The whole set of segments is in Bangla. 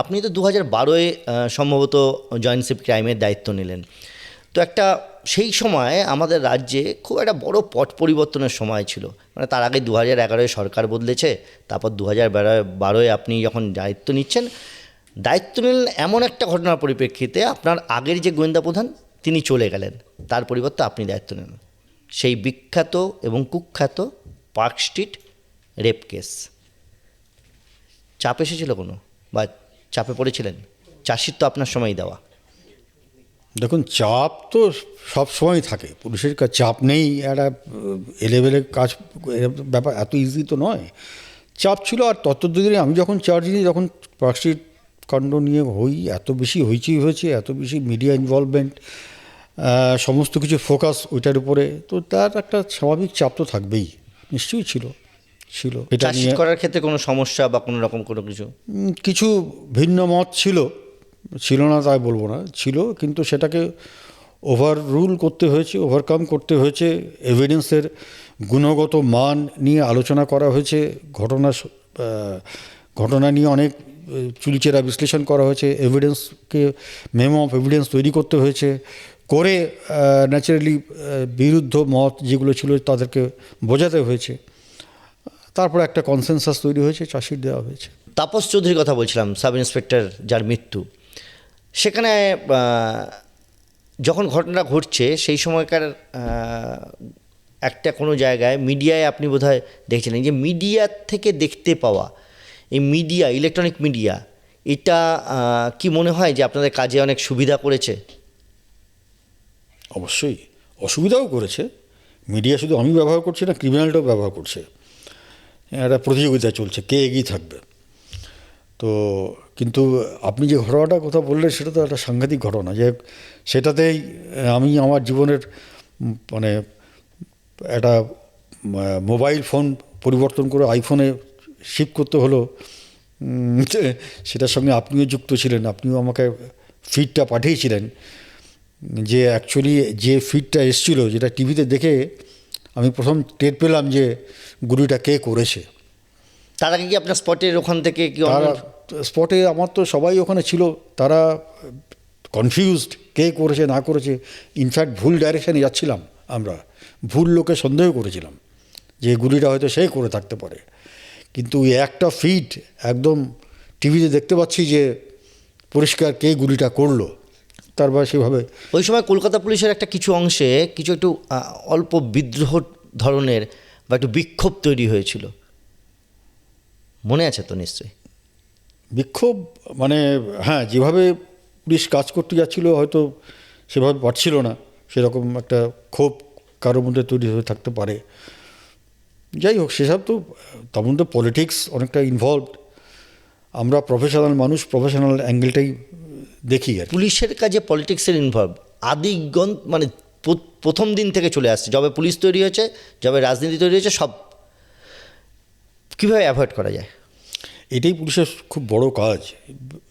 আপনি তো দু হাজার বারোয় সম্ভবত জয়েন্টশিপ ক্রাইমের দায়িত্ব নিলেন। তো একটা সেই সময় আমাদের রাজ্যে খুব একটা বড় পট পরিবর্তনের সময় ছিল। মানে তার আগে দু হাজার এগারোয় সরকার বদলেছে, তারপর দু হাজার বারোয় আপনি যখন দায়িত্ব নিচ্ছেন, দায়িত্ব নিলেন এমন একটা ঘটনার পরিপ্রেক্ষিতে আপনার আগের যে গোয়েন্দা প্রধান, তিনি চলে গেলেন। তার পরিবর্তে আপনি দায়িত্ব নেন সেই বিখ্যাত এবং কুখ্যাত পার্ক স্ট্রিট রেপ কেস। চাপ এসেছিল কোনো? বা চাপে পড়েছিলেন। চাষির তো আপনার সময় দেওয়া। দেখুন, চাপ তো সব সময় থাকে। পুলিশের চাপ নেই, একটা এলেভেলে কাজ ব্যাপার এত ইজি তো নয়। চাপ ছিল, আর ততদিনে আমি যখন চার্জ নিই তখন পার্কস্ট্রিট কাণ্ড নিয়ে হই, এত বেশি হইচই হয়েছে, এত বেশি মিডিয়া ইনভলভমেন্ট সমস্ত কিছু ফোকাস ওইটার উপরে, তো তার একটা স্বাভাবিক চাপ তো থাকবেই। নিশ্চয়ই ছিল। ছিল। এটা নিয়ে করার ক্ষেত্রে কোনো সমস্যা বা কোনো রকম কোনো কিছু? কিছু ভিন্ন মত ছিল। ছিল না তাই বলব না। ছিল কিন্তু সেটাকে ওভার রুল করতে হয়েছে ওভারকাম করতে হয়েছে। এভিডেন্সের গুণগত মান নিয়ে আলোচনা করা হয়েছে। ঘটনা ঘটনা নিয়ে অনেক চুলচেরা বিশ্লেষণ করা হয়েছে। এভিডেন্সকে মেমো অফ এভিডেন্স তৈরি করতে হয়েছে। করে ন্যাচারালি বিরুদ্ধ মত যেগুলো ছিল তাদেরকে বোঝাতে হয়েছে। তারপর একটা কনসেনসাস তৈরি হয়েছে চাষির দেওয়া হয়েছে। তাপস চৌধুরীর কথা বলছিলাম সাব ইন্সপেক্টর যার মৃত্যু। সেখানে যখন ঘটনাটা ঘটছে সেই সময়কার একটা কোনো জায়গায় মিডিয়ায় আপনি বোধহয় দেখছিলেন যে মিডিয়া থেকে দেখতে পাওয়া এই মিডিয়া ইলেকট্রনিক মিডিয়া এটা কি মনে হয় যে আপনাদের কাজে অনেক সুবিধা করেছে? অবশ্যই অসুবিধাও করেছে। মিডিয়া শুধু আমি ব্যবহার করছি না ক্রিমিনালটাও ব্যবহার করছে। একটা প্রতিযোগিতা চলছে, কে এগিয়ে থাকবে। তো কিন্তু আপনি যে ঘটনাটার কথা বললেন, সেটা তো একটা সাংঘাতিক ঘটনা। যে সেটাতেই আমি আমার জীবনের মানে একটা মোবাইল ফোন পরিবর্তন করে আইফোনে শিফট করতে হলো সেটার সঙ্গে আপনিও যুক্ত ছিলেন, আপনিও আমাকে ফিডটা পাঠিয়েছিলেন, যে অ্যাকচুয়ালি যে ফিডটা এসছিল, যেটা টিভিতে দেখে আমি প্রথম টের পেলাম যে গুলিটা কে করেছে। তার আগে কি আপনার স্পটের ওখান থেকে কি তারা স্পটে আমার তো সবাই ওখানে ছিল তারা কনফিউজড কে করেছে না করেছে। ইনফ্যাক্ট ভুল ডাইরেকশানে যাচ্ছিলাম আমরা। ভুল লোকে সন্দেহ করেছিলাম যে গুলিটা হয়তো সে করে থাকতে পারে। কিন্তু একটা ফিট একদম টিভিতে দেখতে পাচ্ছি যে পরিষ্কার কে গুলিটা করল। তারপর সেভাবে ওই সময় কলকাতা পুলিশের একটা কিছু অংশে কিছু একটু অল্প বিদ্রোহ ধরনের বা একটু বিক্ষোভ তৈরি হয়েছিল। মনে আছে তো নিশ্চয়ই? বিক্ষোভ মানে হ্যাঁ যেভাবে পুলিশ কাজ করতে যাচ্ছিল হয়তো সেভাবে পারছিল না। সেরকম একটা ক্ষোভ কারোর মধ্যে তৈরি হয়ে থাকতে পারে। যাই হোক সেসব তো তার মধ্যে পলিটিক্স অনেকটা ইনভলভড আমরা প্রফেশনাল মানুষ প্রফেশনাল অ্যাঙ্গেলটাই দেখি আর পুলিশের কাজে পলিটিক্সের ইনভলভ আদিগণ মানে প্রথম দিন থেকে চলে আসছে। যবে পুলিশ তৈরি হয়েছে যবে রাজনীতি তৈরি হয়েছে সব কীভাবে অ্যাভয়েড করা যায়? এটাই পুলিশের খুব বড় কাজ।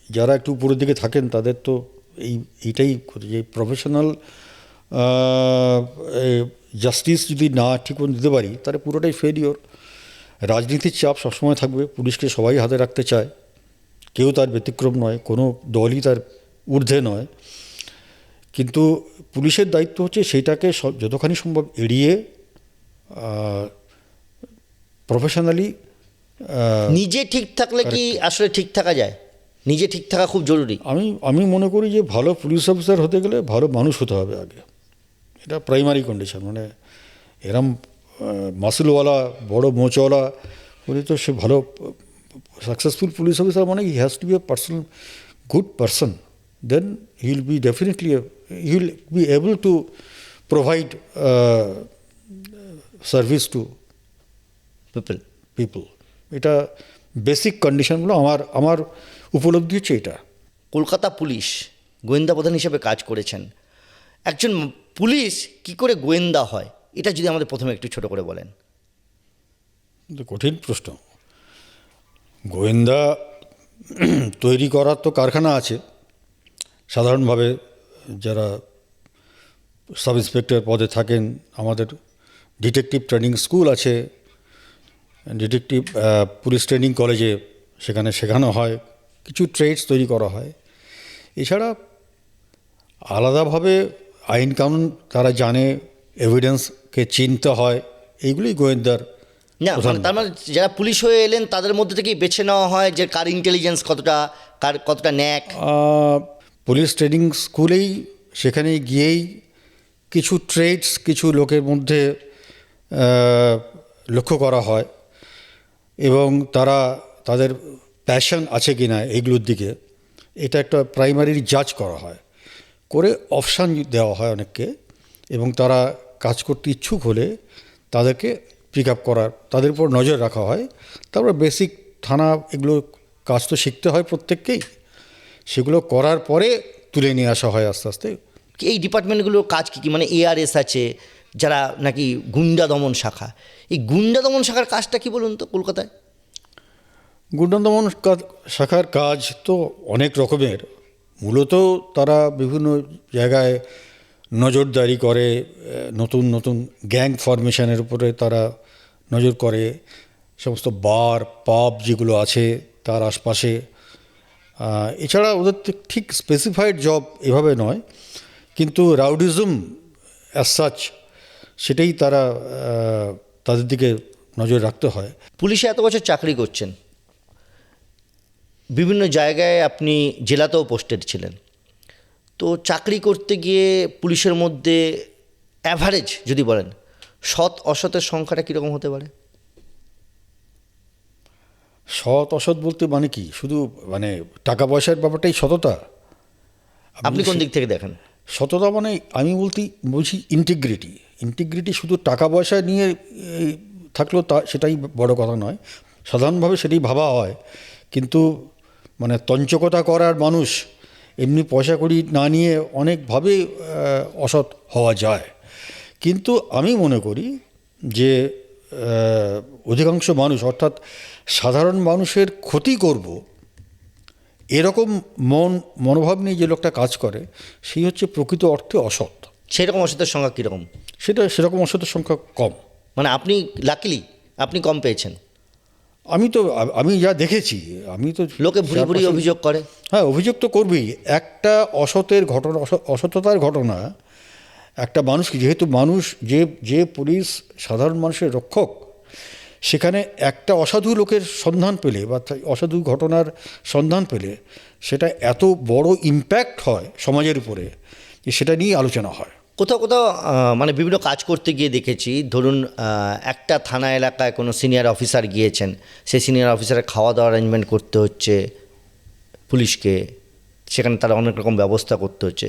যারা একটু উপরের দিকে থাকেন তাদের তো এই এইটাই যে প্রফেশনাল জাস্টিস যদি না ঠিক দিতে পারি তাহলে পুরোটাই ফেলিওর রাজনীতির চাপ সবসময় থাকবে। পুলিশকে সবাই হাতে রাখতে চায়। কেউ তার ব্যতিক্রম নয়। কোনো দলই তার ঊর্ধ্বে নয়। কিন্তু পুলিশের দায়িত্ব হচ্ছে সেইটাকে সব- যতখানি সম্ভব এড়িয়ে প্রফেশনালি নিজে ঠিক থাকলে কি আসলে ঠিক থাকা যায়? নিজে ঠিক থাকা খুব জরুরি। আমি আমি মনে করি যে ভালো পুলিশ অফিসার হতে গেলে ভালো মানুষ হতে হবে আগে। এটা প্রাইমারি কন্ডিশন মানে এরম মাসুলওয়ালা বড় মোচওয়ালা হলে তো সে ভালো সাকসেসফুল পুলিশ অফিসার মানে he has to be a person good person then he will be definitely he will be able to provide service to people people এটা বেসিক কন্ডিশনগুলো আমার আমার উপলব্ধি হচ্ছে এটা। কলকাতা পুলিশ গোয়েন্দা প্রধান হিসেবে কাজ করেছেন। একজন পুলিশ কি করে গোয়েন্দা হয়? এটা যদি আমাদের প্রথমে একটু ছোট করে বলেন। কঠিন প্রশ্ন। গোয়েন্দা তৈরি করার তো কারখানা আছে। সাধারণভাবে যারা সাব ইন্সপেক্টর পদে থাকেন আমাদের ডিটেকটিভ ট্রেনিং স্কুল আছে ডিটেকটিভ পুলিশ ট্রেনিং কলেজে সেখানে শেখানো হয় কিছু ট্রেডস তৈরি করা হয়। এছাড়া আলাদাভাবে আইন কানুন তারা জানে এভিডেন্সকে চিনতে হয় এইগুলোই গোয়েন্দার না মানে তার মানে যারা পুলিশ হয়ে এলেন তাদের মধ্যে থেকেই বেছে নেওয়া হয় যে কার ইন্টেলিজেন্স কতটা কার কতটা ন্যাক। পুলিশ ট্রেনিং স্কুলেই সেখানে গিয়েই কিছু ট্রেডস কিছু লোকের মধ্যে লক্ষ্য করা হয় এবং তারা তাদের প্যাশন আছে কি না এইগুলোর দিকে, এটা একটা প্রাইমারি জাজ করা হয়। করে অপশান দেওয়া হয় অনেককে এবং তারা কাজ করতে ইচ্ছুক হলে তাদেরকে পিক আপ করার, তাদের উপর নজর রাখা হয়। তারপর বেসিক থানা এগুলো কাজ তো শিখতে হয় প্রত্যেককেই। সেগুলো করার পরে তুলে নিয়ে আসা হয় আস্তে আস্তে। এই ডিপার্টমেন্টগুলোর কাজ কী কী? মানে এআরএস আছে যারা নাকি গুন্ডা দমন শাখা। এই গুন্ডা দমন শাখার কাজটা কি বলুন তো কলকাতায়? গুন্ডা দমন শাখার কাজ তো অনেক রকমের। মূলত তারা বিভিন্ন জায়গায় নজরদারি করে নতুন নতুন গ্যাং ফরমেশনের উপরে তারা নজর করে। সমস্ত বার পাব যেগুলো আছে তার আশপাশে এছাড়া ওদের ঠিক স্পেসিফাইড জব এভাবে নয়, কিন্তু রাউডিজম অ্যাজ সাচ সেটাই তারা তাদের দিকে নজর রাখতে হয়। পুলিশে এত বছর চাকরি করছেন। বিভিন্ন জায়গায় আপনি জেলাতেও পোস্টেড ছিলেন। তো চাকরি করতে গিয়ে পুলিশের মধ্যে অ্যাভারেজ যদি বলেন, সৎ অসতের সংখ্যাটা কীরকম হতে পারে? সৎ অসৎ বলতে মানে কি? শুধু মানে টাকা পয়সার ব্যাপারটাই সততা? আপনি কোন দিক থেকে দেখেন? সততা মানে আমি বলতে বলছি ইন্টিগ্রিটি ইন্টিগ্রিটি শুধু টাকা পয়সা নিয়ে থাকলেও তা সেটাই বড় কথা নয়। সাধারণভাবে সেটাই ভাবা হয়। কিন্তু মানে তঞ্চকতা করার মানুষ এমনি পয়সা কড়ি না নিয়ে অনেকভাবে অসৎ হওয়া যায়। কিন্তু আমি মনে করি যে অধিকাংশ মানুষ অর্থাৎ সাধারণ মানুষের ক্ষতি করব এরকম মন মনোভাব নিয়ে যে লোকটা কাজ করে সেই হচ্ছে প্রকৃত অর্থে অসৎ। সেরকম অসতের সংখ্যা কীরকম? সেটা সেরকম অসতের সংখ্যা কম। মানে আপনি লাকিলি আপনি কম পেয়েছেন। আমি তো আমি যা দেখেছি আমি তো লোকে ভুরি ভুরি অভিযোগ করে। হ্যাঁ অভিযোগ তো করবেই। একটা অসতের ঘটনা অস- অসততার ঘটনা একটা মানুষকে যেহেতু মানুষ, যে যে পুলিশ সাধারণ মানুষের রক্ষক, সেখানে একটা অসাধু লোকের সন্ধান পেলে বা অসাধু ঘটনার সন্ধান পেলে সেটা এত বড় ইম্প্যাক্ট হয় সমাজের উপরে যে সেটা নিয়েই আলোচনা হয়। কোথাও কোথাও মানে বিভিন্ন কাজ করতে গিয়ে দেখেছি। ধরুন একটা থানা এলাকায় কোনো সিনিয়র অফিসার গিয়েছেন। সেই সিনিয়র অফিসারের খাওয়া দাওয়া অ্যারেঞ্জমেন্ট করতে হচ্ছে পুলিশকে। সেখানে তারা অনেক রকম ব্যবস্থা করতে হচ্ছে।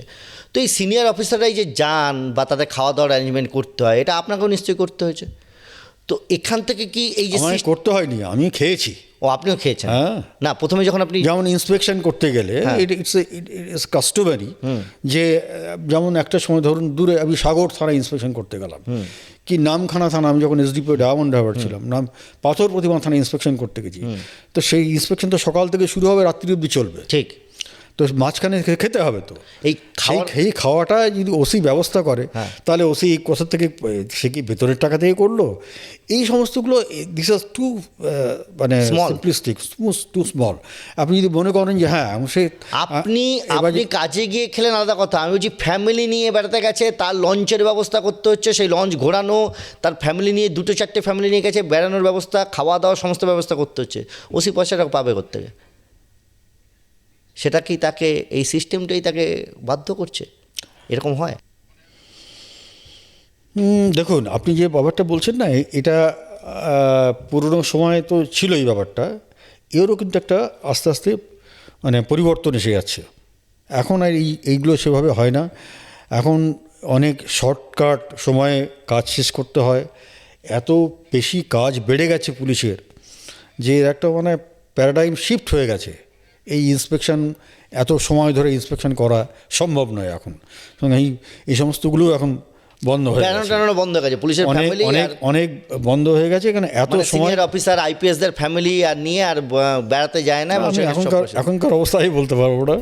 তো এই সিনিয়র অফিসাররাই যে যান বা তাদের খাওয়া দাওয়ার অ্যারেঞ্জমেন্ট করতে হয় এটা আপনাকেও নিশ্চয়ই করতে হয়েছে। তো এখান থেকে কি এই যে করতে হয়নি আমি খেয়েছি। ও আপনিও খেয়েছেন? হ্যাঁ। না প্রথমে যখন আপনি যেমন ইন্সপেকশন করতে গেলে। ইটস ইটস কাস্টমারি যে যেমন একটা সময় ধরুন দূরে আমি সাগর থানা ইন্সপেকশন করতে গেলাম। কি নামখানা থানা আমি যখন এসডিপি ডায়মন্ড হারবার ছিলাম নাম পাথর প্রতিমা থানা ইন্সপেকশন করতে গেছি। তো সেই ইন্সপেকশন তো সকাল থেকে শুরু হবে রাত্রি অবধি চলবে। ঠিক। তো মাঝখানে খেতে হবে তো। এই খাওয়া খেয়ে খাওয়াটা যদি ওসি ব্যবস্থা করে হ্যাঁ। তাহলে ওসি কোথা থেকে সে কি ভেতরের টাকা থেকে করল? এই সমস্তগুলো দিস ইজ টু মানে. সিম্পলিস্টিক টু স্মল আপনি যদি মনে করেন যে হ্যাঁ সে আপনি আপনি কাজে গিয়ে খেলেন আলাদা কথা। আমি বলছি ফ্যামিলি নিয়ে বেড়াতে গেছে তার লঞ্চের ব্যবস্থা করতে হচ্ছে সেই লঞ্চ ঘোরানো তার ফ্যামিলি নিয়ে দুটো চারটে ফ্যামিলি নিয়ে গেছে বেড়ানোর ব্যবস্থা খাওয়া দাওয়া সমস্ত ব্যবস্থা করতে হচ্ছে। ওসি পয়সাটা পাবে থেকে সেটা কি তাকে, এই সিস্টেমটাই তাকে বাধ্য করছে? এরকম হয়? দেখুন, আপনি যে ব্যাপারটা বলছেন না এটা পুরনো সময় তো ছিল এই ব্যাপারটা। এরও কিন্তু একটা আস্তে আস্তে মানে পরিবর্তন এসে যাচ্ছে। এখন আর এই, এইগুলো সেভাবে হয় না। এখন অনেক শর্টকাট সময়ে কাজ শেষ করতে হয়। এত বেশি কাজ বেড়ে গেছে পুলিশের যে একটা মানে প্যারাডাইম শিফট হয়ে গেছে। এই ইন্সপেকশন এত সময় ধরে ইন্সপেকশন করা সম্ভব নয় এখন। এই এই সমস্তগুলো এখন বন্ধ হয়ে গেছে। বন্ধ হয়ে গেছে? পুলিশের অনেক ফ্যামিলি অনেক অনেক বন্ধ হয়ে গেছে এখানে। এত সময় সিনিয়র অফিসার আইপিএসদের ফ্যামিলি আর নিয়ে আর বেড়াতে যায় না এখনকার এখনকার অবস্থায় বলতে পারব না।